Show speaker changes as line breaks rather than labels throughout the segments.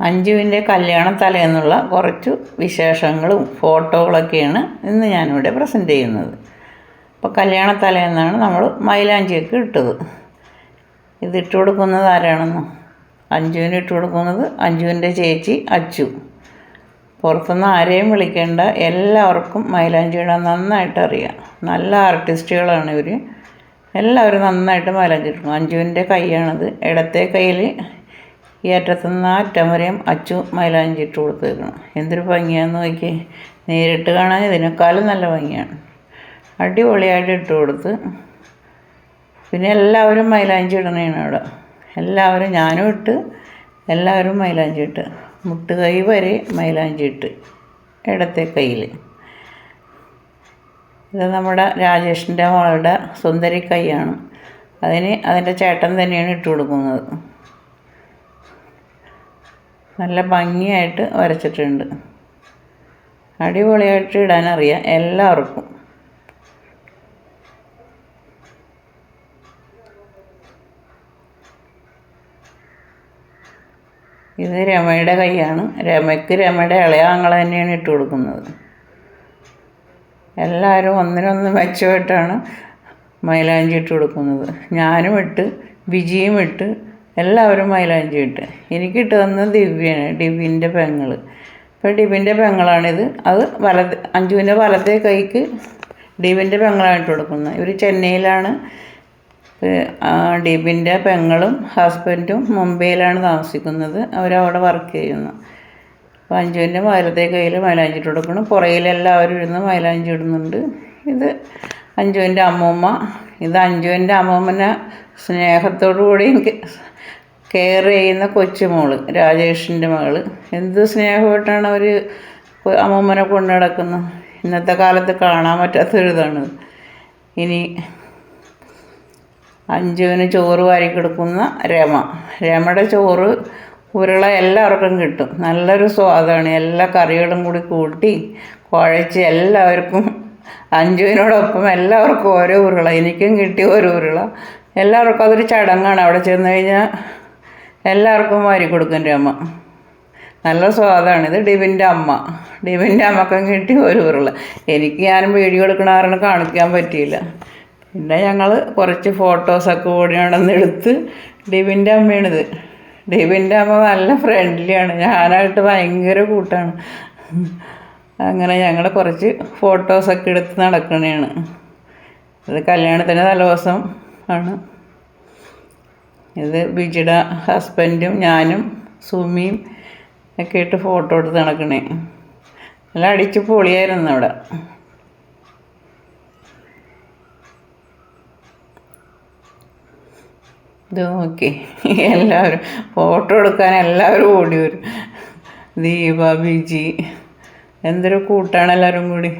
അഞ്ജുവിന്റെ കല്യാണ തലേന്നുള്ള കുറച്ച് വിശേഷങ്ങളും ഫോട്ടോകളൊക്കെയാണ് ഇന്ന് ഞാനിവിടെ പ്രസന്റ് ചെയ്യുന്നത്. അപ്പോൾ കല്യാണ തലേന്നാണ് നമ്മൾ മൈലാഞ്ചിയൊക്കെ ഇട്ടത്. ഇത് ഇട്ട് കൊടുക്കുന്നത് ആരാണെന്നോ? അഞ്ജുവിന് ഇട്ട് കൊടുക്കുന്നത് അഞ്ജുവിന്റെ ചേച്ചി അച്ചു. പുറത്തുനിന്ന് ആരെയും വിളിക്കേണ്ട എല്ലാവർക്കും മൈലാഞ്ചി ഇടാൻ നന്നായിട്ട് അറിയാം നല്ല ആർട്ടിസ്റ്റുകളാണ് ഇവർ എല്ലാവരും നന്നായിട്ട് മൈലാഞ്ചി ഇടും അഞ്ജുവിന്റെ കൈയാണത്. ഇടത്തെ കയ്യിൽ ഈ അറ്റത്തുനിന്ന് ആ അറ്റം വരെയും അച്ചു മൈലാഞ്ചി ഇട്ട് കൊടുത്തേക്കണം എന്തൊരു ഭംഗിയാണെന്ന് നോക്കി നേരിട്ട് കാണാൻ ഇതിനേക്കാളും നല്ല ഭംഗിയാണ്. അടിപൊളിയായിട്ട് ഇട്ട് കൊടുത്ത്. പിന്നെ എല്ലാവരും മൈലാഞ്ചി ഇടണേണ് അവിടെ. എല്ലാവരും ഞാനും ഇട്ട് എല്ലാവരും മൈലാഞ്ചി ഇട്ട്. മുട്ടുകൈ വരെ മൈലാഞ്ചി ഇട്ട് ഇടത്തെ കയ്യിൽ ഇത് നമ്മുടെ രാജേഷിന്റെ മകളുടെ സുന്ദരി കൈയാണ്. അതിന് അതിന്റെ ചേട്ടൻ തന്നെയാണ് ഇട്ട് കൊടുക്കുന്നത്. നല്ല ഭംഗിയായിട്ട് വരച്ചിട്ടുണ്ട്. അടിപൊളിയായിട്ട് ഇടാനറിയാം എല്ലാവർക്കും. ഇത് രമയുടെ കൈയാണ്. രമയ്ക്ക് രമയുടെ ഇളയാങ്ങൾ തന്നെയാണ് ഇട്ട് കൊടുക്കുന്നത്. എല്ലാവരും ഒന്നിനൊന്ന് മെച്ചമായിട്ടാണ് മൈലാഞ്ചി ഇട്ട് കൊടുക്കുന്നത്. ഞാനും ഇട്ട് വിജിയും ഇട്ട് എല്ലാവരും മൈലാഞ്ചി ഇട്ട്. എനിക്കിട്ട് തന്നത് ദിവ്യയാണ് ഡിബിന്റെ പെങ്ങൾ ഇപ്പോൾ ഡിബിന്റെ പെങ്ങളാണിത്. അത് വലത് അഞ്ജുവിന്റെ വലത്തെ കൈക്ക് ഡിവിന്റെ പെങ്ങളായിട്ട് ഇട്ട് കൊടുക്കുന്നത്. ഇവർ ചെന്നൈയിലാണ്. ഡിബിന്റെ പെങ്ങളും ഹസ്ബൻഡും മുംബൈയിലാണ് താമസിക്കുന്നത്. അവരവിടെ വർക്ക് ചെയ്യുന്നു. അപ്പോൾ അഞ്ജുവിന്റെ വലത്തെ കയ്യിൽ മൈലാഞ്ചി ഇട്ട് കൊടുക്കണം പുറയിലെല്ലാവരും ഇരുന്ന് മൈലാഞ്ചി ഇടുന്നുണ്ട്. ഇത് അഞ്ജുവിന്റെ അമ്മൂമ്മ. ഇത് അഞ്ജുവിന്റെ അമ്മൂമ്മനെ സ്നേഹത്തോടു കൂടി എനിക്ക് കെയർ ചെയ്യുന്ന കൊച്ചുമോൾ രാജേഷിന്റെ മകൾ. എന്ത് സ്നേഹമായിട്ടാണ് അവർ അമ്മൂമ്മനെ കൊണ്ടു നടക്കുന്നത് ഇന്നത്തെ കാലത്ത് കാണാൻ പറ്റാത്തൊരിതാണ് ഇനി അഞ്ജുവിന് ചോറ് വാരി കൊടുക്കുന്ന രമ. രമയുടെ ചോറ് ഉരുള എല്ലാവർക്കും കിട്ടും. നല്ലൊരു സ്വാദാണ്. എല്ലാ കറികളും കൂടി കൂട്ടി കുഴച്ച് എല്ലാവർക്കും അഞ്ജുവിനോടൊപ്പം എല്ലാവർക്കും ഓരോ ഉരുള. എനിക്കും കിട്ടി ഓരോ ഉരുള. എല്ലാവർക്കും അതൊരു ചടങ്ങാണ്. അവിടെ ചെന്ന് കഴിഞ്ഞാൽ എല്ലാവർക്കും വാരി കൊടുക്കും രമ നല്ല സ്വാദാണ്. ഇത് ഡിവിന്റെ അമ്മ. ഡിവിന്റെ അമ്മക്കും കിട്ടി ഒരു ഉരുള. എനിക്ക് ഞാനും വീഡിയോ എടുക്കണ കാണിക്കാൻ പറ്റിയില്ല. പിന്നെ ഞങ്ങൾ കുറച്ച് ഫോട്ടോസൊക്കെ കൂടി നടന്നെടുത്ത് ഡിബിന്റെ അമ്മയാണിത്. ഡിവിന്റെ അമ്മ നല്ല ഫ്രണ്ട്ലിയാണ് ഞാനായിട്ട് ഭയങ്കര കൂട്ടാണ്. അങ്ങനെ ഞങ്ങൾ കുറച്ച് ഫോട്ടോസൊക്കെ എടുത്ത് നടക്കണതാണ് അത് കല്യാണത്തിന്റെ തലേദിവസം ആണ്. ഇത് ബിജിയുടെ ഹസ്ബൻഡും ഞാനും സുമിയും ഒക്കെ ഇട്ട് ഫോട്ടോ എടുത്ത് നടക്കണേ. നല്ല അടിച്ച് പൊളിയായിരുന്നു അവിടെ. ഇത് നോക്കി. എല്ലാവരും ഫോട്ടോ എടുക്കാൻ എല്ലാവരും ഓടി വരും. ദീപ ബിജി എന്തൊരു കൂട്ടാണ് എല്ലാവരും കൂടി.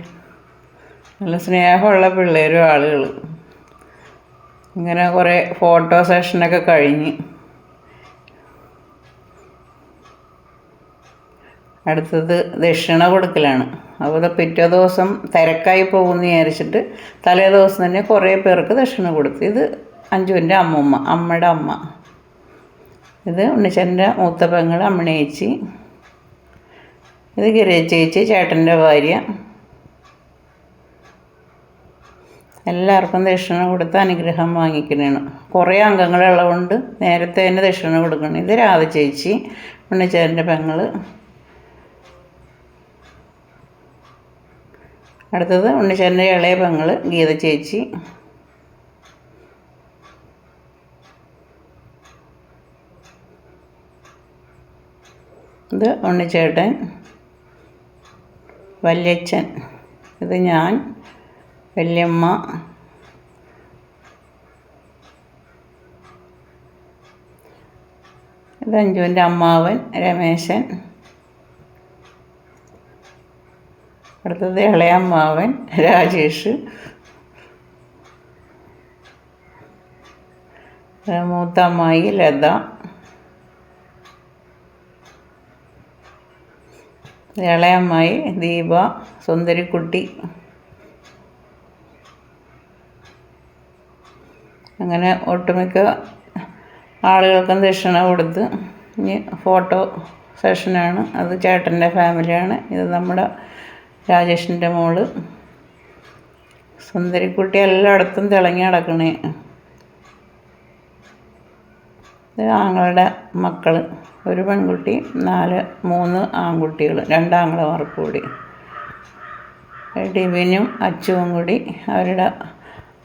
നല്ല സ്നേഹമുള്ള പിള്ളേരും ആളുകൾ ഇങ്ങനെ കുറേ ഫോട്ടോ സെഷനൊക്കെ കഴിഞ്ഞ്. അടുത്തത് ദക്ഷിണ കൊടുക്കലാണ്. അപ്പോൾ പിറ്റേ ദിവസം തിരക്കായി പോകുമെന്ന് വിചാരിച്ചിട്ട് തലേ ദിവസം തന്നെ കുറേ പേർക്ക് ദക്ഷിണ കൊടുത്തു. ഇത് അഞ്ജുവിന്റെ അമ്മൂമ്മ അമ്മയുടെ അമ്മ. ഇത് ഉണ്ണിച്ചന്റെ മൂത്ത പെങ്ങൾ അമ്മണി ചേച്ചി. ഇത് ഗിരേ ചേച്ചി ചേട്ടന്റെ ഭാര്യ. എല്ലാവർക്കും ദക്ഷിണ കൊടുത്ത് അനുഗ്രഹം വാങ്ങിക്കണേണ്. കുറേ അംഗങ്ങളുള്ളതുകൊണ്ട് നേരത്തെ തന്നെ ദക്ഷിണ കൊടുക്കണം. ഇത് രാധ ചേച്ചി ഉണ്ണിച്ചേരന്റെ പെങ്ങൾ അടുത്തത് ഉണ്ണിച്ചേരന്റെ ഇളയ പെങ്ങൾ ഗീത ചേച്ചി. ഇത് ഉണ്ണിച്ചേട്ടൻ വല്യച്ഛൻ. ഇത് ഞാൻ. വല്യമ്മ. ഇത് അഞ്ജുവിന്റെ അമ്മാവൻ രമേശൻ. അടുത്തത് ഇളയമ്മാവൻ രാജേഷ്. മൂത്ത അമ്മായി ലത. ഇളയമ്മായി ദീപ സുന്ദരിക്കുട്ടി. അങ്ങനെ ഒട്ടുമിക്ക ആളുകൾക്കും ദക്ഷിണ കൊടുത്ത് ഇനി ഫോട്ടോ സെഷനാണ്. അത് ചേട്ടന്റെ ഫാമിലിയാണ്. ഇത് നമ്മുടെ രാജേഷിന്റെ മോൾ. സുന്ദരിക്കുട്ടി എല്ലായിടത്തും തിളങ്ങി നടക്കണേ. ഇത് ആങ്ങളുടെ മക്കൾ ഒരു പെൺകുട്ടി നാല് മൂന്ന് ആൺകുട്ടികൾ രണ്ട് ആങ്ങളമാർക്ക് കൂടി. ഡിവിനും അച്ചുവും കൂടി അവരുടെ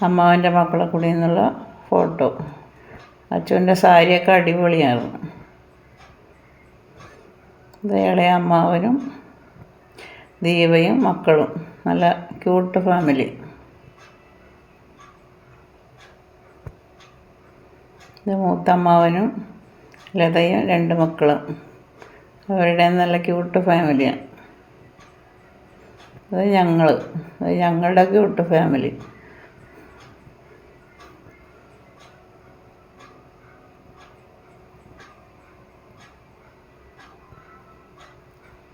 അമ്മാവന്റെ മക്കളെ കൂടി എന്നുള്ള ഫോട്ടോ. അച്ഛന്റെ സാരിയൊക്കെ അടിപൊളിയായിരുന്നു. ഇളയ അമ്മാവനും ദീപയും മക്കളും. നല്ല ക്യൂട്ട് ഫാമിലി ഇത് മൂത്തമ്മാവനും ലതയും രണ്ട് മക്കളും. അവരുടെ നല്ല ക്യൂട്ട് ഫാമിലിയാണ് അത് ഞങ്ങൾ അത് ഞങ്ങളുടെ ക്യൂട്ട് ഫാമിലി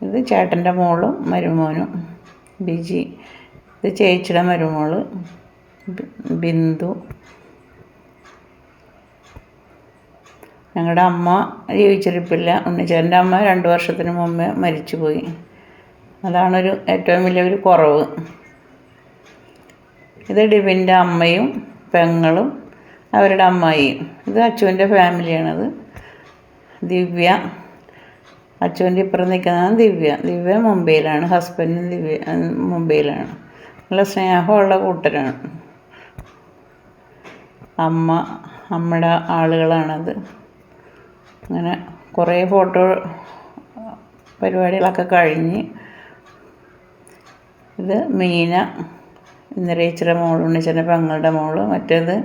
ഇത് ചേട്ടന്റെ മോളും മരുമോനും ബിജി. ഇത് ചേച്ചിയുടെ മരുമോൾ ബിന്ദു. ഞങ്ങളുടെ അമ്മ ജീവിച്ചിരിപ്പില്ല. ഉണ്ണിച്ചേട്ടന്റെ അമ്മ രണ്ട് വർഷത്തിന് മുമ്പേ മരിച്ചുപോയി. അതാണൊരു ഏറ്റവും വലിയൊരു കുറവ്. ഇത് ഡിബിന്റെ അമ്മയും പെങ്ങളും അവരുടെ അമ്മായിയും. ഇത് അച്ചുവിന്റെ ഫാമിലിയാണത്. ദിവ്യ അച്ചുവിന്റെ ഇപ്പുറം നിൽക്കുന്നതാണ് ദിവ്യ. ദിവ്യ മുംബൈയിലാണ്. ഹസ്ബൻഡും ദിവ്യ മുംബൈയിലാണ്. നല്ല സ്നേഹമുള്ള കൂട്ടരാണ്. അമ്മ അമ്മയുടെ ആളുകളാണത്. അങ്ങനെ കുറേ ഫോട്ടോ പരിപാടികളൊക്കെ കഴിഞ്ഞ് ഇത് മീന ഇന്ദിരേച്ചിയുടെ മോൾ ഉണ്ണിച്ചന്റെ പെങ്ങളുടെ മോൾ മറ്റേത്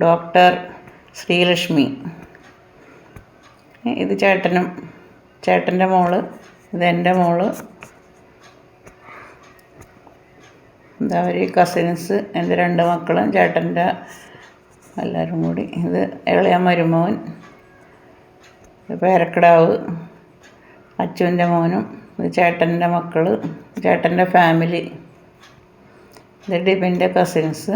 ഡോക്ടർ ശ്രീലക്ഷ്മി. ഇത് ചേട്ടനും ചേട്ടന്റെ മോൾ ഇതെന്റെ മോൾ. എന്താ ഒരു കസിൻസ് എന്റെ രണ്ട് മക്കളും ചേട്ടന്റെ എല്ലാവരും കൂടി. ഇത് ഇളയ മരുമോൻ പേരക്കിടാവ് അച്ചുവിന്റെ മോനും ഇത് ചേട്ടന്റെ മക്കൾ ചേട്ടന്റെ ഫാമിലി ഇത് ഡിബിന്റെ കസിൻസ്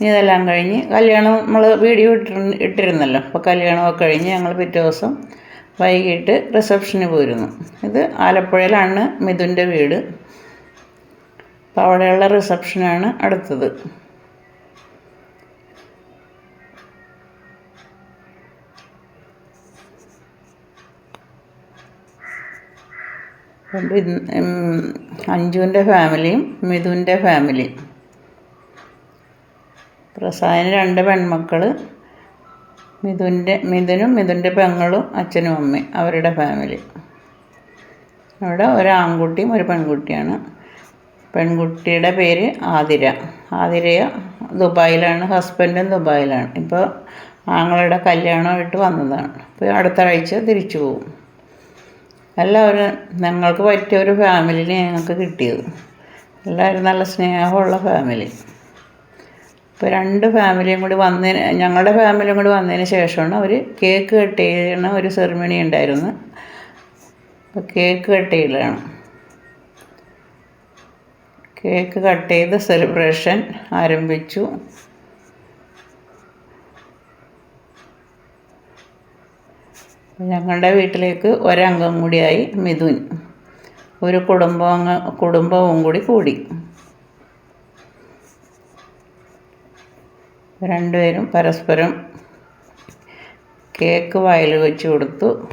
ഇതെല്ലാം കഴിഞ്ഞ് കല്യാണം നമ്മൾ വീഡിയോ ഇട്ടി ഇട്ടിരുന്നല്ലോ. അപ്പോൾ കല്യാണമൊക്കെ കഴിഞ്ഞ് ഞങ്ങൾ പിറ്റേ ദിവസം വൈകിട്ട് റിസപ്ഷന് പോയിരുന്നു. ഇത് ആലപ്പുഴയിലാണ് മിഥുന്റെ വീട്. അപ്പോൾ അവിടെയുള്ള റിസപ്ഷനാണ് അടുത്തത്. അപ്പം അഞ്ജുവിന്റെ ഫാമിലിയും മിഥുന്റെ ഫാമിലിയും. പ്രസാദിന് രണ്ട് പെൺമക്കൾ മിഥുന്റെ മിഥുനും മിഥുന്റെ പെങ്ങളും അച്ഛനും അമ്മയും അവരുടെ ഫാമിലി അവിടെ ഒരു ആൺകുട്ടിയും ഒരു പെൺകുട്ടിയാണ്. പെൺകുട്ടിയുടെ പേര് ആതിര. ആതിരയ ദുബായിലാണ് ഹസ്ബൻഡും ദുബായിലാണ്. ഇപ്പോൾ ആങ്ങളുടെ കല്യാണമായിട്ട് വന്നതാണ്. ഇപ്പോൾ അടുത്ത ആഴ്ച തിരിച്ചു പോകും എല്ലാവരും ഞങ്ങൾക്ക് പറ്റിയ ഒരു ഫാമിലിനെ ഞങ്ങൾക്ക് കിട്ടിയത്. എല്ലാവരും നല്ല സ്നേഹമുള്ള ഫാമിലി ഇപ്പോൾ രണ്ട് ഫാമിലിയും കൂടി വന്നതിന് ഞങ്ങളുടെ ഫാമിലിയും കൂടി വന്നതിന് ശേഷമാണ് അവർ കേക്ക് കട്ട് ചെയ്യുന്ന ഒരു സെറിമണി ഉണ്ടായിരുന്നു. അപ്പോൾ കേക്ക് കട്ട് ചെയ്യലാണ്. കേക്ക് കട്ട് ചെയ്ത് സെലിബ്രേഷൻ ആരംഭിച്ചു. ഞങ്ങളുടെ വീട്ടിലേക്ക് ഒരംഗം കൂടിയായി മിഥുൻ. ഒരു കുടുംബ കുടുംബവും കൂടി കൂടി. രണ്ടുപേരും പരസ്പരം കേക്ക് വായിൽ വെച്ച് കൊടുത്തു.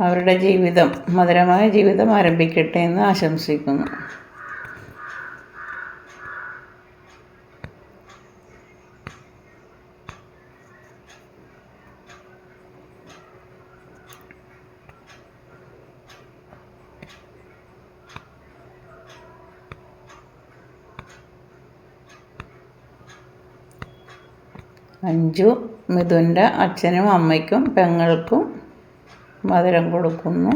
അവരുടെ ജീവിതം മധുരമായ ജീവിതം ആരംഭിക്കട്ടെ എന്ന് ആശംസിക്കുന്നു. അഞ്ചു മിഥുന്റെ അച്ഛനും അമ്മയ്ക്കും പെങ്ങൾക്കും മധുരം കൊടുക്കുന്നു.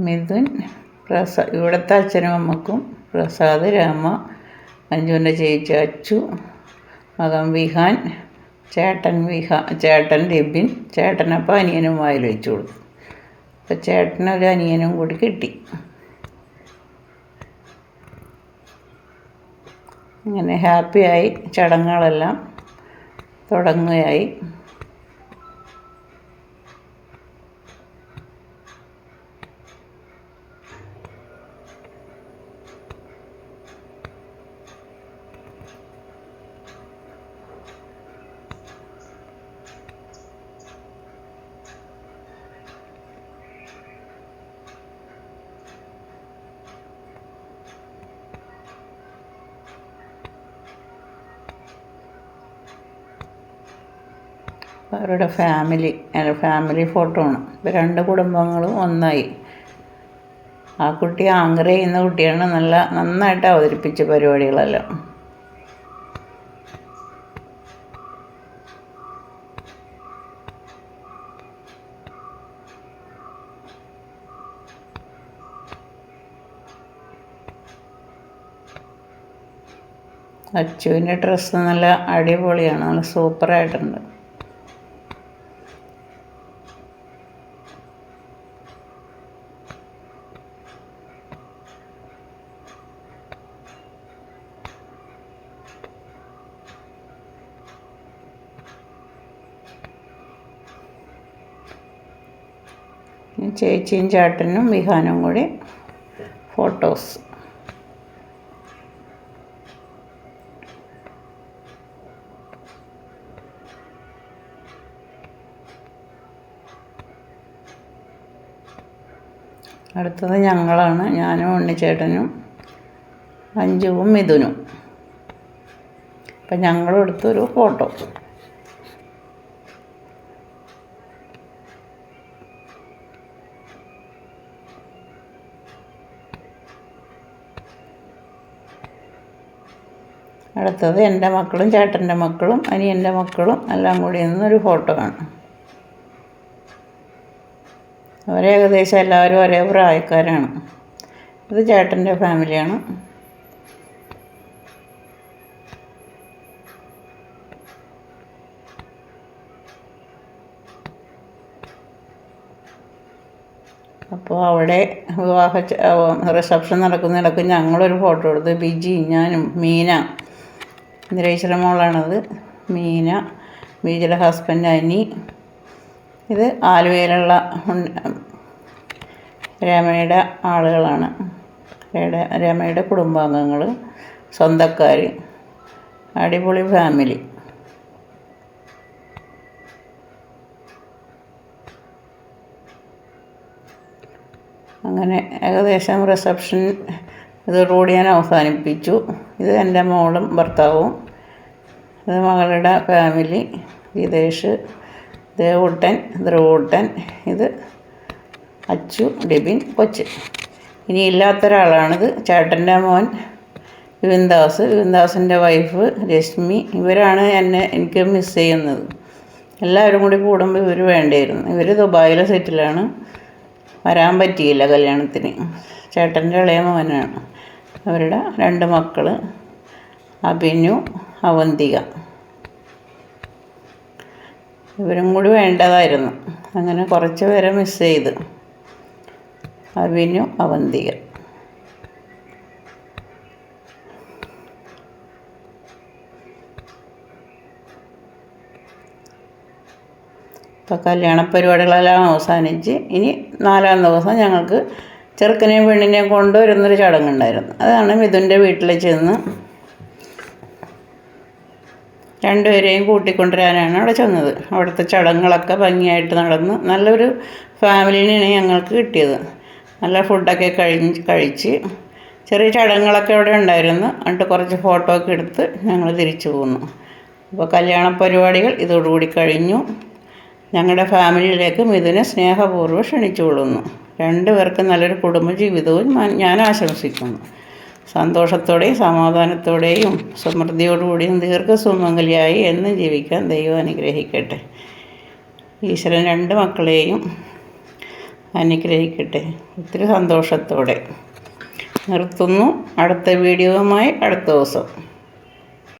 മിഥുൻ പ്രസാ ഇവിടുത്തെ അച്ഛനും അമ്മക്കും പ്രസാദ് രാമ അഞ്ജുവിന്റെ ചേച്ചി അച്ചു മകൻ വിഹാൻ ചേട്ടൻ വിഹാ ചേട്ടൻ രബിൻ ചേട്ടനപ്പം അനിയനും വായിൽ വെച്ചു കൊടുത്തു. അപ്പോൾ ചേട്ടനൊരു അനിയനും കൂടി കിട്ടി. ഇങ്ങനെ ഹാപ്പിയായി ചടങ്ങുകളെല്ലാം തുടങ്ങുകയായി. അവരുടെ ഫാമിലി ഫാമിലി ഫോട്ടോ ആണ്. ഇപ്പോൾ രണ്ട് കുടുംബങ്ങളും ഒന്നായി. ആ കുട്ടി ആങ്കർ ചെയ്യുന്ന കുട്ടിയാണ്. നല്ല നന്നായിട്ട് അവതരിപ്പിച്ച പരിപാടികളെല്ലാം. അച്ചുവിന്റെ ഡ്രസ്സ് നല്ല അടിപൊളിയാണ്. നല്ല സൂപ്പറായിട്ടുണ്ട് ചേച്ചിയും ചേട്ടനും വിഹാനും കൂടി ഫോട്ടോസ്. അടുത്തത് ഞങ്ങളാണ്. ഞാനും ഉണ്ണിച്ചേട്ടനും അഞ്ജുവും മിഥുനും. അപ്പം ഞങ്ങളും എടുത്തൊരു ഫോട്ടോ. അടുത്തത് എന്റെ മക്കളും ചേട്ടന്റെ മക്കളും അനിയന്റെ മക്കളും എല്ലാം കൂടി നിന്നൊരു ഫോട്ടോ ആണ് അവരേകദേശം എല്ലാവരും ഒരേ പ്രായക്കാരാണ്. ഇത് ചേട്ടന്റെ ഫാമിലിയാണ്. അപ്പോൾ അവിടെ വിവാഹ റിസപ്ഷൻ നടക്കുന്നിടക്ക് ഞങ്ങളൊരു ഫോട്ടോ എടുത്ത് ബിജി ഞാനും മീന നിരേശ്വര മോളാണത് മീന ബീജിയുടെ ഹസ്ബൻഡ് അനി. ഇത് ആലുവയിലുള്ള രമയുടെ ആളുകളാണ്. രമയുടെ കുടുംബാംഗങ്ങൾ സ്വന്തക്കാർ അടിപൊളി ഫാമിലി അങ്ങനെ ഏകദേശം റിസപ്ഷൻ ഇതോടുകൂടി ഞാൻ അവസാനിപ്പിച്ചു. ഇത് എന്റെ മോളും ഭർത്താവും. ഇത് മകളുടെ ഫാമിലി വിദേശ് ദേവൂട്ടൻ ധ്രുവൂട്ടൻ ഇത് അച്ചു ഡിബിൻ കൊച്ച്. ഇനി ഇല്ലാത്ത ഇല്ലാത്തൊരാളാണിത്. ചേട്ടന്റെ മോൻ വിവിൻദാസ്. വിവിൻദാസിന്റെ വൈഫ് രശ്മി. ഇവരാണ് എന്നെ എനിക്ക് മിസ് ചെയ്യുന്നത്. എല്ലാവരും കൂടി കൂടുമ്പോൾ ഇവർ വേണ്ടിയിരുന്നു ഇവർ ദുബായിലെ സെറ്റിലാണ് വരാൻ പറ്റിയില്ല കല്യാണത്തിന്. ചേട്ടന്റെ ഇളയ മോനാണ്. അവരുടെ രണ്ട് മക്കൾ അഭിനു അവന്തിക. ഇവരും കൂടി വേണ്ടതായിരുന്നു. അങ്ങനെ കുറച്ച് പേരെ മിസ് ചെയ്ത്. അഭിനു അവന്തിക. ഇപ്പോൾ കല്യാണ പരിപാടികളെല്ലാം അവസാനിച്ച് ഇനി നാലാം ദിവസം ഞങ്ങൾക്ക് ചെറുക്കനെയും പെണ്ണിനെയും കൊണ്ടുവരുന്നൊരു ചടങ്ങുണ്ടായിരുന്നു. അതാണ് മിഥുന്റെ വീട്ടിൽ ചെന്ന് രണ്ടുപേരെയും കൂട്ടിക്കൊണ്ടുവരാനാണ് അവിടെ ചെന്നത്. അവിടുത്തെ ചടങ്ങുകളൊക്കെ ഭംഗിയായിട്ട് നടന്ന് നല്ലൊരു ഫാമിലിനെയാണ് ഞങ്ങൾക്ക് കിട്ടിയത്. നല്ല ഫുഡൊക്കെ കഴിഞ്ഞ് കഴിച്ച് ചെറിയ ചടങ്ങുകളൊക്കെ അവിടെ ഉണ്ടായിരുന്നു. എന്നിട്ട് കുറച്ച് ഫോട്ടോ ഒക്കെ എടുത്ത് ഞങ്ങൾ തിരിച്ചു പോന്നു. അപ്പോൾ കല്യാണ പരിപാടികൾ ഇതോടുകൂടി കഴിഞ്ഞു. ഞങ്ങളുടെ ഫാമിലിയിലേക്ക് മിഥുനെ സ്നേഹപൂർവം ക്ഷണിച്ചുകൊള്ളുന്നു രണ്ടുപേർക്കും നല്ലൊരു കുടുംബജീവിതവും ഞാൻ ആശംസിക്കുന്നു. സന്തോഷത്തോടെയും സമാധാനത്തോടെയും സമൃദ്ധിയോടുകൂടിയും ദീർഘസുമംഗലിയായി എന്നും ജീവിക്കാൻ ദൈവം അനുഗ്രഹിക്കട്ടെ. ഈശ്വരൻ രണ്ട് മക്കളെയും അനുഗ്രഹിക്കട്ടെ. ഒത്തിരി സന്തോഷത്തോടെ നിർത്തുന്നു. അടുത്ത വീഡിയോവുമായി അടുത്ത ദിവസം.